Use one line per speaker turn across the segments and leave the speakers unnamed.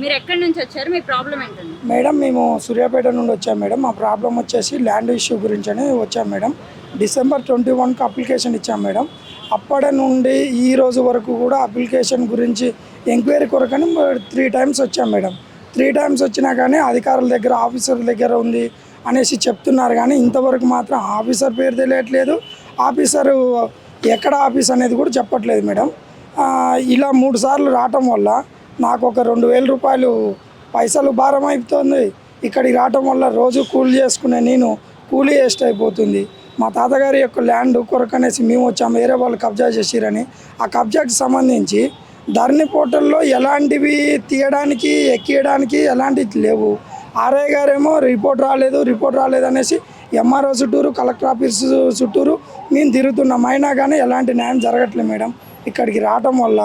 మీరు ఎక్కడి నుంచి వచ్చారు? మీ ప్రాబ్లం ఏంటండి?
మేడం మేము సూర్యాపేట నుండి వచ్చాం మేడం. మా ప్రాబ్లం వచ్చేసి ల్యాండ్ ఇష్యూ గురించి అని వచ్చాం మేడం. డిసెంబర్ ట్వంటీ వన్కి అప్లికేషన్ ఇచ్చాం మేడం. అప్పటి నుండి ఈ రోజు వరకు కూడా అప్లికేషన్ గురించి ఎంక్వైరీ కొరకని త్రీ టైమ్స్ వచ్చాం మేడం. త్రీ టైమ్స్ వచ్చినా కానీ అధికారుల దగ్గర ఆఫీసర్ దగ్గర ఉంది అనేసి చెప్తున్నారు కానీ ఇంతవరకు మాత్రం ఆఫీసర్ పేరు తెలియట్లేదు. ఆఫీసరు ఎక్కడ ఆఫీస్ అనేది కూడా చెప్పట్లేదు మేడం. ఇలా మూడు సార్లు రావటం వల్ల నాకు ఒక రెండు వేల రూపాయలు పైసలు భారం అయిపోతుంది. ఇక్కడికి రావటం వల్ల రోజు కూలి చేసుకునే నేను కూలీ వేస్ట్ అయిపోతుంది. మా తాతగారి యొక్క ల్యాండ్ కొరకనేసి మేము వచ్చాము వేరే వాళ్ళు కబ్జా చేసిరని. ఆ కబ్జాకి సంబంధించి ధరణి పోర్టల్లో ఎలాంటివి తీయడానికి ఎక్కియడానికి ఎలాంటివి లేవు. ఆర్ఐ గారేమో రిపోర్ట్ రాలేదు రిపోర్ట్ రాలేదు అనేసి ఎంఆర్ఓ చుట్టూరు కలెక్టర్ ఆఫీస్ చుట్టూరు మేము తిరుగుతున్నాం. అయినా కానీ ఎలాంటి న్యాయం జరగట్లేదు మేడం. ఇక్కడికి రావటం వల్ల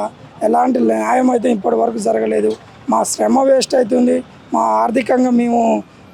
ఎలాంటి న్యాయం అయితే ఇప్పటి వరకు జరగలేదు. మా శ్రమ వేస్ట్ అవుతుంది. మా ఆర్థికంగా మేము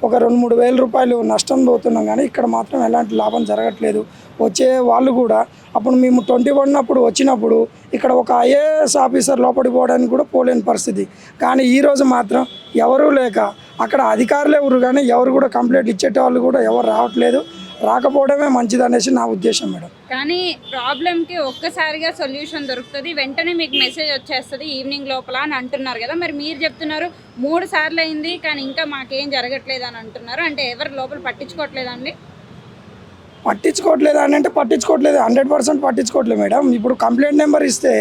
ఒక రెండు మూడు వేల రూపాయలు నష్టం పోతున్నాం కానీ ఇక్కడ మాత్రం ఎలాంటి లాభం జరగట్లేదు. వచ్చే వాళ్ళు కూడా అప్పుడు మేము ట్వంటీ వన్ అప్పుడు వచ్చినప్పుడు ఇక్కడ ఒక ఐఏఎస్ ఆఫీసర్ లోపలికి పోవడానికి కూడా పోలేని పరిస్థితి. కానీ ఈరోజు మాత్రం ఎవరూ లేక అక్కడ అధికారులు ఎవరు కానీ ఎవరు కూడా కంప్లైంట్ ఇచ్చేట వాళ్ళు కూడా ఎవరు రావట్లేదు. రాకపోవడమే మంచిది అనేసి నా ఉద్దేశం మేడం.
కానీ ప్రాబ్లంకి ఒక్కసారిగా సొల్యూషన్ దొరుకుతుంది వెంటనే మీకు మెసేజ్ వచ్చేస్తుంది ఈవినింగ్ లోపల అని అంటున్నారు కదా. మరి మీరు చెప్తున్నారు మూడు సార్లు అయింది కానీ ఇంకా మాకేం జరగట్లేదు అని అంటున్నారు. అంటే ఎవరు లోపల పట్టించుకోవట్లేదండి
పట్టించుకోవట్లేదు అని అంటే పట్టించుకోవట్లేదు హండ్రెడ్ పర్సెంట్ పట్టించుకోవట్లేదు మేడం. ఇప్పుడు కంప్లైంట్ నెంబర్ ఇస్తే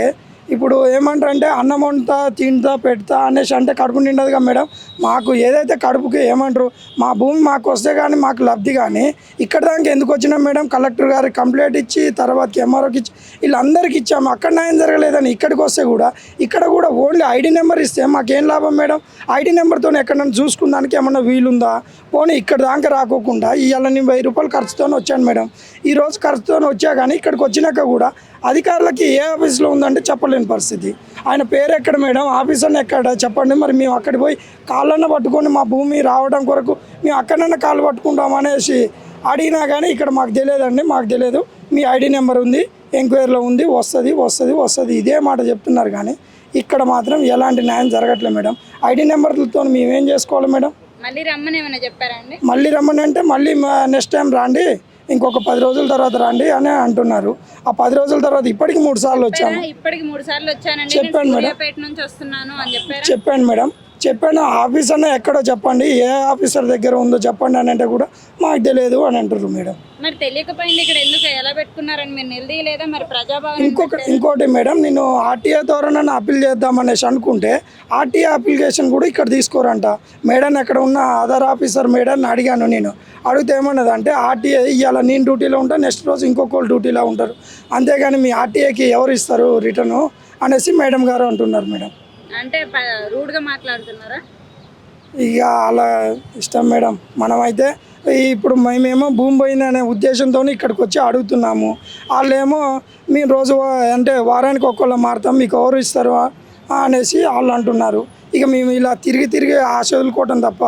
ఇప్పుడు ఏమంటారంటే అన్నం వండుతా తింటా పెడతా అనేసి అంటే కడుపు నిండదుగా మేడం. మాకు ఏదైతే కడుపుకి ఏమంటారు మా భూమి మాకు వస్తే కానీ మాకు లబ్ధి కానీ ఇక్కడ దానికి ఎందుకు వచ్చినాం మేడం? కలెక్టర్ గారికి కంప్లైంట్ ఇచ్చి తర్వాత ఎంఆర్ఓకి ఇచ్చి వీళ్ళందరికీ ఇచ్చాము అక్కడ న్యాయం జరగలేదని ఇక్కడికి వస్తే కూడా ఇక్కడ కూడా ఓన్లీ ఐడి నెంబర్ ఇస్తే మాకేం లాభం మేడం? ఐడి నెంబర్తో ఎక్కడైనా చూసుకుందానికి ఏమన్నా వీలుందా? పోనీ ఇక్కడ దాకా రాకోకుండా ఇవాళ నేను వెయ్యి రూపాయలు ఖర్చుతో వచ్చాను మేడం. ఈ రోజు ఖర్చుతో వచ్చా కానీ ఇక్కడికి వచ్చినాక కూడా అధికారులకి ఏ ఆఫీస్లో ఉందంటే చెప్పలేని పరిస్థితి? ఆయన పేరు ఎక్కడ మేడం? ఆఫీసర్ ఎక్కడ? చెప్పండి మరి మేము అక్కడికి పోయి కాళ్ళన్న పట్టుకొని మా భూమి రావడం కొరకు మేము అక్కడన్నా కాళ్ళు పట్టుకుంటాం అనేసి అడిగినా కానీ ఇక్కడ మాకు తెలియదండి మాకు తెలియదు. మీ ఐడి నెంబర్ ఉంది ఎంక్వైరీలో ఉంది వస్తుంది వస్తుంది వస్తుంది. ఇదే మాట చెప్తున్నారు కానీ ఇక్కడ మాత్రం ఎలాంటి న్యాయం జరగట్లేదు మేడం. ఐడి నెంబర్లతో మేము ఏం చేసుకోవాలి మేడం?
మళ్ళీ రమ్మని ఏమైనా చెప్పారండి
మళ్ళీ రమ్మని అంటే మళ్ళీ నెక్స్ట్ టైం రాండి. ఇంకొక పది రోజుల తర్వాత రండి అని అంటున్నారు. ఆ పది రోజుల తర్వాత ఇప్పటికి మూడు సార్లు వచ్చాము.
ఇప్పటికి మూడు సార్లు వచ్చానండి. నేను
చెప్పండి మేడం.
నుంచి వస్తున్నాను అని
చెప్పాను మేడం. చెప్పాను ఆఫీస్ అన్న ఎక్కడో చెప్పండి ఏ ఆఫీసర్ దగ్గర ఉందో చెప్పండి అని అంటే కూడా మాకు తెలియదు అని అంటారు మేడం.
మరి తెలియకపోయింది ఇక్కడ ఎందుకు ఎలా పెట్టుకున్నారని మీరు నిలదీయలేదా? మరి ప్రజాభవన్
ఇంకొక ఇంకోటి మేడం నేను ఆర్టీఏ ద్వారా నన్ను అప్పీల్ చేద్దామనేసి అనుకుంటే ఆర్టీఏ అప్లికేషన్ కూడా ఇక్కడ తీసుకోరంట. మేడం ఎక్కడ ఉన్న ఆధార్ ఆఫీసర్ మేడం అడిగాను నేను. అడిగితే ఏమన్నది అంటే ఆర్టీఏ ఇవాళ నేను డ్యూటీలో ఉంటా నెక్స్ట్ రోజు ఇంకొకరు డ్యూటీలో ఉంటారు. అంతేగాని మీ ఆర్టీఏకి ఎవరు ఇస్తారు రిటర్ను అనేసి మేడం గారు అంటున్నారు మేడం.
అంటే రూడ్గా మాట్లాడుతున్నారా?
ఇక అలా ఇష్టం మేడం. మనమైతే ఇప్పుడు మేమేమో భూమి పోయిందనే ఉద్దేశంతో ఇక్కడికి వచ్చి అడుగుతున్నాము. వాళ్ళేమో మేము రోజు అంటే వారానికి ఒక్కళ్ళు మారుతాం మీకు ఎవరు ఇస్తారు అనేసి వాళ్ళు అంటున్నారు. ఇక మేము ఇలా తిరిగి తిరిగి ఆశ వదులుకోవటం తప్ప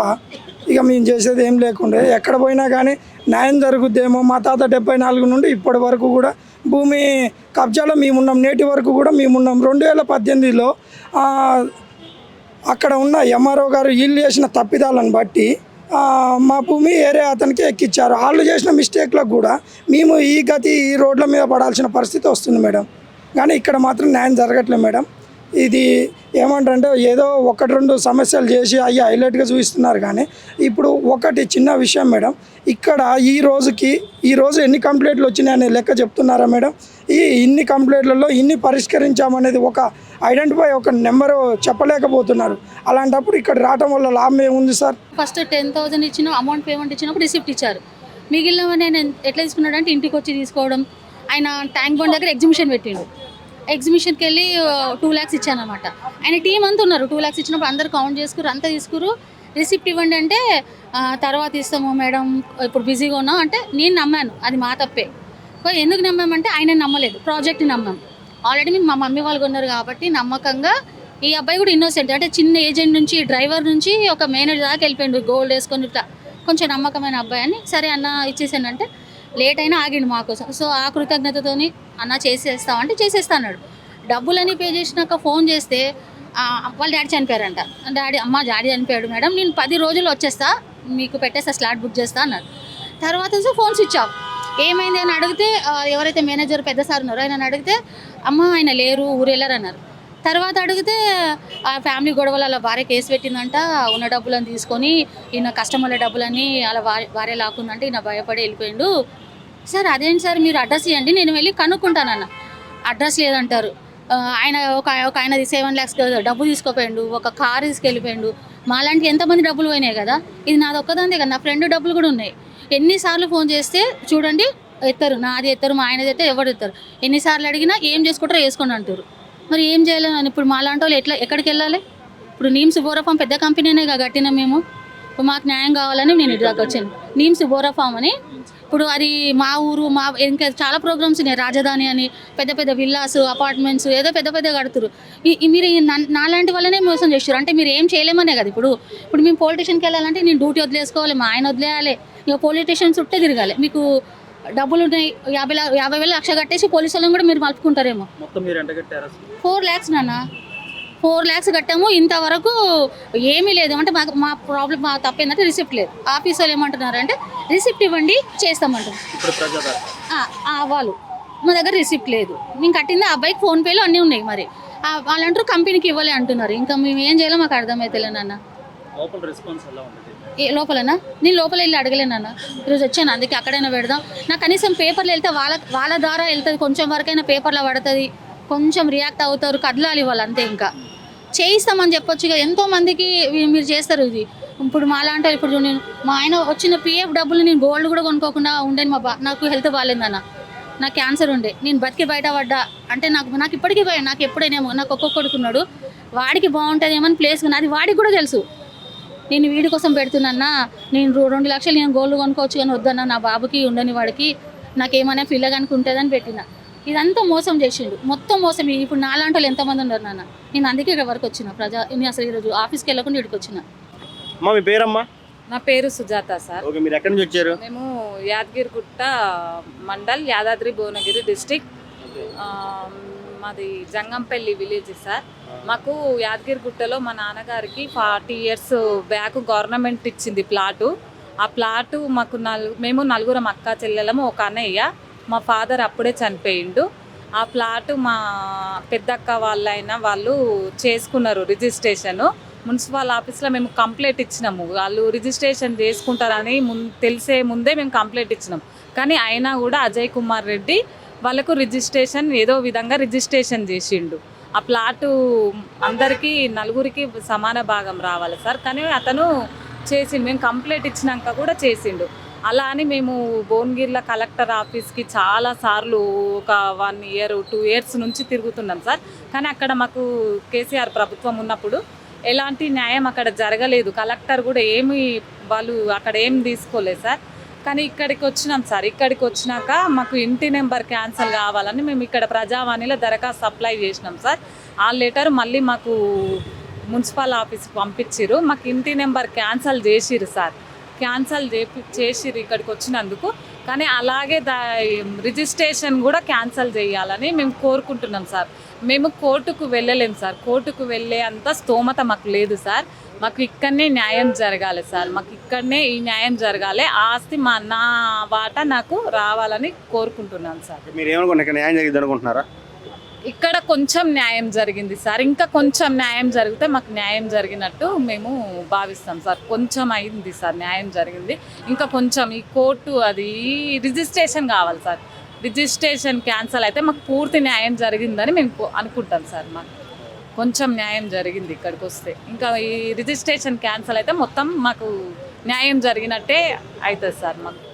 ఇక మేము చేసేది ఏం లేకుండే. ఎక్కడ పోయినా కానీ న్యాయం జరుగుద్దేమో. మా తాత డెబ్బై నాలుగు నుండి ఇప్పటి వరకు కూడా భూమి కబ్జాలో మేమున్నాం నేటి వరకు కూడా మేమున్నాం. రెండు వేల పద్దెనిమిదిలో అక్కడ ఉన్న ఎంఆర్ఓ గారు వీళ్ళు చేసిన తప్పిదాలను బట్టి మా భూమి ఏరే అతనికి ఎక్కిచ్చారు. వాళ్ళు చేసిన మిస్టేక్లకు కూడా మేము ఈ గతి ఈ రోడ్ల మీద పడాల్సిన పరిస్థితి వస్తుంది మేడం. కానీ ఇక్కడ మాత్రం న్యాయం జరగట్లేదు మేడం. ఇది ఏమంటారంటే ఏదో ఒకటి రెండు సమస్యలు చేసి అవి హైలైట్గా చూపిస్తున్నారు కానీ ఇప్పుడు ఒకటి చిన్న విషయం మేడం. ఇక్కడ ఈ రోజుకి ఈ రోజు ఎన్ని కంప్లైంట్లు వచ్చినాయనే లెక్క చెప్తున్నారా మేడం? ఈ ఇన్ని కంప్లైంట్లలో ఇన్ని పరిష్కరించామనేది ఒక ఐడెంటిఫై ఒక నెంబరు చెప్పలేకపోతున్నారు. అలాంటప్పుడు ఇక్కడ రావటం వల్ల లాభం ఏముంది సార్?
ఫస్ట్ టెన్ థౌసండ్ ఇచ్చిన అమౌంట్ పేమెంట్ ఇచ్చినప్పుడు రిసిప్ట్ ఇచ్చారు. మిగిలిన నేను ఎట్లా తీసుకున్నాడు అంటే ఇంటికి వచ్చి తీసుకోవడం. ఆయన ట్యాంక్ బండ్ దగ్గర ఎగ్జిబిషన్ పెట్టిండు. ఎగ్జిబిషన్కి వెళ్ళి టూ ల్యాక్స్ ఇచ్చాను అనమాట ఆయన టీం అంతా ఉన్నారు. టూ ల్యాక్స్ ఇచ్చినప్పుడు అందరు కౌంట్ చేసుకురు అంతా తీసుకురు. రిసిప్ట్ ఇవ్వండి అంటే తర్వాత ఇస్తాము మేడం. ఇప్పుడు బిజీగా ఉన్నాం అంటే నేను నమ్మాను. అది మా తప్పే. సో ఎందుకు నమ్మామంటే ఆయన నమ్మలేదు. ప్రాజెక్ట్ని నమ్మాం. ఆల్రెడీ మేము మా మమ్మీ వాళ్ళు ఉన్నారు కాబట్టి నమ్మకంగా ఈ అబ్బాయి కూడా ఇన్నోసెంట్ అంటే చిన్న ఏజెంట్ నుంచి డ్రైవర్ నుంచి ఒక మేనేజర్ దాకా వెళ్ళిపోయిండు గోల్డ్ వేసుకొని ఇట్లా. కొంచెం నమ్మకమైన అబ్బాయి అని సరే అన్న ఇచ్చేసానంటే లేట్ అయినా ఆగిండు మా కోసం. సో ఆ కృతజ్ఞతతోని అన్న చేసేస్తామంటే చేసేస్తా అన్నాడు డబ్బులని పే చేసినాక ఫోన్ చేస్తే వాళ్ళ డాడీ చనిపోయారంట. డాడీ అమ్మ డాడీ చనిపోయాడు మేడం నేను పది రోజులు వచ్చేస్తా మీకు పెట్టేస్తా స్లాట్ బుక్ చేస్తా అన్నారు. తర్వాత ఫోన్ స్విచ్ ఆఫ్. ఏమైంది అని అడిగితే ఎవరైతే మేనేజర్ పెద్ద సార్ ఉన్నారో ఆయన అడిగితే అమ్మ ఆయన లేరు ఊరు వెళ్ళారు అన్నారు తర్వాత అడిగితే ఆ ఫ్యామిలీ గొడవలు అలా భార్య కేసు పెట్టిందంట. ఉన్న డబ్బులను తీసుకొని ఈయన కస్టమర్ల డబ్బులని అలా భార్య లాక్కుందంటే ఈయన భయపడి వెళ్ళిపోయిండు. సార్ అదేంటి సార్ మీరు అడ్రస్ ఇవ్వండి నేను వెళ్ళి కనుక్కుంటానన్న. అడ్రస్ లేదంటారు. ఆయన ఒక ఒక ఆయన సెవెన్ ల్యాక్స్ డబ్బు తీసుకోపోయిండు ఒక కార్ తీసుకెళ్ళిపోయిండు. మాలాంటి ఎంతమంది డబ్బులు పోయినాయి కదా ఇది నాది ఒక్కదాందే కదా నా ఫ్రెండ్ డబ్బులు కూడా ఉన్నాయి. ఎన్నిసార్లు ఫోన్ చేస్తే చూడండి ఎత్తారు. నాది ఎత్తారు మా ఆయనది అయితే ఎవరు ఎత్తారు. ఎన్నిసార్లు అడిగినా ఏం చేసుకుంటారో వేసుకోండి అంటారు. మరి ఏం చేయాలి అని ఇప్పుడు మాలాంటి వాళ్ళు ఎట్లా ఎక్కడికి వెళ్ళాలి? ఇప్పుడు నీమ్స్ బోరఫామ్ పెద్ద కంపెనీనే కట్టినా మేము. ఇప్పుడు మాకు న్యాయం కావాలని నేను ఇటు దాకా వచ్చాను. నీమ్స్ బోరఫామ్ అని. ఇప్పుడు అది మా ఊరు మా ఇంకా చాలా ప్రోగ్రామ్స్ ఉన్నాయి. రాజధాని అని పెద్ద పెద్ద విల్లాస్ అపార్ట్మెంట్స్ ఏదో పెద్ద పెద్ద కడుతురు. ఈ- మీరు ఈ నాలాంటి వల్లనే మోసం చేస్తారు అంటే మీరు ఏం చేయలేమనే కదా ఇప్పుడు. ఇప్పుడు మేము పొలిటీషియన్కి వెళ్ళాలంటే నేను డ్యూటీ వదిలేసుకోవాలి మా ఆయన వదిలేయాలి. ఇక పొలిటీషియన్స్ చుట్టే తిరగాలి. మీకు డబ్బులు ఉన్నాయి యాభై యాభై వేలు లక్ష కట్టేసి పోలీసు వాళ్ళని కూడా మీరు మలుపుకుంటారేమో.
మొత్తం మీరు ఎంత కట్టారు
ఫోర్ ల్యాక్స్ నాన్న. ఫోర్ ల్యాక్స్ కట్టాము. ఇంతవరకు ఏమీ లేదు. అంటే మాకు మా ప్రాబ్లం మా తప్పు ఏంటంటే రిసిప్ట్ లేదు. ఆఫీస్ వాళ్ళు ఏమంటున్నారు అంటే రిసిప్ట్ ఇవ్వండి చేస్తామంటారు. వాళ్ళు. మా దగ్గర రిసిప్ట్ లేదు. మేము కట్టింది ఆ అబ్బాయికి ఫోన్పేలో అన్నీ ఉన్నాయి మరి. ఆ, వాళ్ళు అంటారు కంపెనీకి ఇవ్వలే అంటున్నారు. ఇంకా మేము ఏం చేయాలో మాకు అర్థమైతేలే నాన్న.
లోపల రెస్పాన్స్ ఎలా ఉంటుంది
ఏ లోపలనా? నేను లోపల వెళ్ళి అడగలేనన్న ఈరోజు వచ్చాను అందుకే అక్కడైనా పెడదాం. నాకు కనీసం పేపర్లు వెళ్తే వాళ్ళ వాళ్ళ ద్వారా వెళ్తుంది కొంచెం వరకైనా పేపర్లో పడుతుంది. కొంచెం రియాక్ట్ అవుతారు కదలాలి వాళ్ళు అంతే ఇంకా. చేయిస్తామని చెప్పొచ్చు ఇక ఎంతో మందికి మీరు చేస్తారు ఇది. ఇప్పుడు మా లాంటి ఇప్పుడు నేను మా ఆయన వచ్చిన పిఎఫ్ డబ్బులు నేను గోల్డ్ కూడా కొనుక్కోకుండా ఉండేది మా బా నాకు హెల్త్ బాగాలేదన్న నాకు క్యాన్సర్ ఉండే. నేను బతికి బయటపడ్డా అంటే నాకు నాకు ఇప్పటికీ భయం. నాకు ఎప్పుడైనా నాకు ఒక్కొక్క కొడుకున్నాడు వాడికి బాగుంటుంది ఏమని ప్లేస్ అది వాడికి కూడా తెలుసు. నేను వీడి కోసం పెడుతున్నా నేను రెండు లక్షలు నేను గోల్డ్ కొనుక్కోవచ్చు కానీ వద్దన్నా నా బాబుకి ఉండని వాడికి నాకేమైనా పిల్లగానికి ఉంటుందని పెట్టిన. ఇదంతా మోసం చేసిండు. మొత్తం మోసం. ఇప్పుడు నాలాంటి వాళ్ళు ఎంతమంది ఉన్నారు నాన్న? నేను అందుకే ఇక్కడ వరకు వచ్చిన. ప్రజా నేను అసలు ఈరోజు ఆఫీస్కి వెళ్ళకుండా ఇక్కడికి వచ్చిన.
అమ్మా మీ పేరమ్మా?
నా పేరు సుజాత సార్.
ఓకే మీరు ఎక్కడి నుంచి వచ్చారు?
మేము యాదగిరిగుట్ట మండల్ యాదాద్రి భువనగిరి డిస్టిక్ మాది జంగంపల్లి విలేజ్ సార్. మాకు యాదగిరిగుట్టలో మా నాన్నగారికి ఫార్టీ ఇయర్స్ బ్యాక్ గవర్నమెంట్ ఇచ్చింది ప్లాటు. ఆ ప్లాటు మాకు నలు మేము నలుగురం అక్క చెల్లెలము ఒక అన్నయ్య. మా ఫాదర్ అప్పుడే చనిపోయిండు. ఆ ప్లాటు మా పెద్దక్క వాళ్ళైనా వాళ్ళు చేసుకున్నారు రిజిస్ట్రేషను. మున్సిపల్ ఆఫీస్లో మేము కంప్లైంట్ ఇచ్చినాము. వాళ్ళు రిజిస్ట్రేషన్ చేసుకుంటారని ముం తెలిసే ముందే మేము కంప్లైంట్ ఇచ్చినాం. కానీ అయినా కూడా అజయ్ కుమార్ రెడ్డి వాళ్ళకు రిజిస్ట్రేషన్ ఏదో విధంగా రిజిస్ట్రేషన్ చేసిండు. ఆ ప్లాటు అందరికీ నలుగురికి సమాన భాగం రావాలి సార్. కానీ అతను చేసిండు. మేము కంప్లైంట్ ఇచ్చినాక కూడా చేసిండు. అలా అని మేము భువనగిరిల కలెక్టర్ ఆఫీస్కి చాలా సార్లు ఒక వన్ ఇయర్ టూ ఇయర్స్ నుంచి తిరుగుతున్నాం సార్. కానీ అక్కడ మాకు కేసీఆర్ ప్రభుత్వం ఉన్నప్పుడు ఎలాంటి న్యాయం అక్కడ జరగలేదు. కలెక్టర్ కూడా ఏమి వాళ్ళు అక్కడ ఏం తీసుకోలేదు సార్. కానీ ఇక్కడికి వచ్చినాం సార్. ఇక్కడికి వచ్చినాక మాకు ఇంటి నెంబర్ క్యాన్సిల్ కావాలని మేము ఇక్కడ ప్రజావాణిలో దరఖాస్తు అప్లై చేసినాం సార్. ఆ లెటర్ మళ్ళీ మాకు మున్సిపల్ ఆఫీస్కి పంపించిర్రు. మాకు ఇంటి నెంబర్ క్యాన్సిల్ చేసిర్రు సార్. క్యాన్సిల్ చేపి చేసిర్రు ఇక్కడికి వచ్చినందుకు. కానీ అలాగే దా రిజిస్ట్రేషన్ కూడా క్యాన్సిల్ చేయాలని మేము కోరుకుంటున్నాం సార్. మేము కోర్టుకు వెళ్ళలేం సార్. కోర్టుకు వెళ్ళే అంత స్తోమత మాకు లేదు సార్. మాకు ఇక్కడనే న్యాయం జరగాలి సార్. మాకు ఇక్కడనే ఈ న్యాయం జరగాలి. ఆస్తి మా నా వాటా నాకు రావాలని కోరుకుంటున్నాను సార్.
మీరు ఏమనుకున్నారు ఇక్కడ న్యాయం జరిగింది అనుకుంటున్నారా?
ఇక్కడ కొంచెం న్యాయం జరిగింది సార్. ఇంకా కొంచెం న్యాయం జరిగితే మాకు న్యాయం జరిగినట్టు మేము భావిస్తాం సార్. కొంచెం అయింది సార్. న్యాయం జరిగింది. ఇంకా కొంచెం ఈ కోర్టు అది రిజిస్ట్రేషన్ కావాలి సార్. రిజిస్ట్రేషన్ క్యాన్సల్ అయితే మాకు పూర్తి న్యాయం జరిగిందని మేము అనుకుంటాం సార్ మాకు. కొంచెం న్యాయం జరిగింది ఇక్కడికి వస్తే. ఇంకా ఈ రిజిస్ట్రేషన్ క్యాన్సల్ అయితే మొత్తం మాకు న్యాయం జరిగినట్టే అవుతుంది సార్ మాకు.